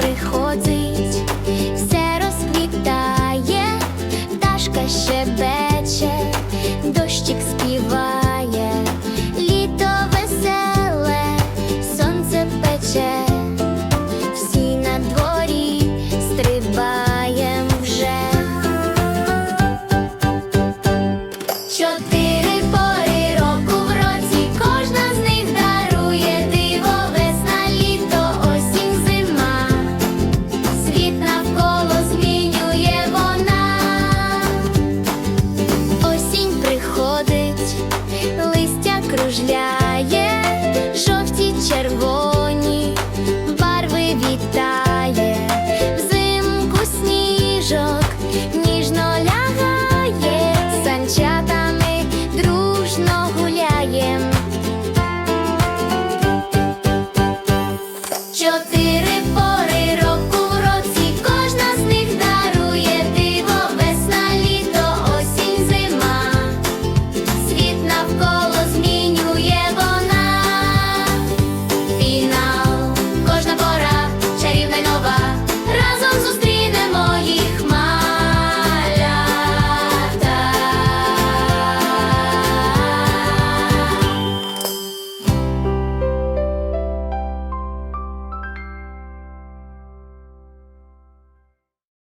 приходить, все розквітає, Дашка щебече, дощик співає, літо веселе, сонце пече, всі на дворі вже. світ навколо змінює вона, осінь приходить, листя кружляє, жовті червоні, барви вітає, взимку сніжок.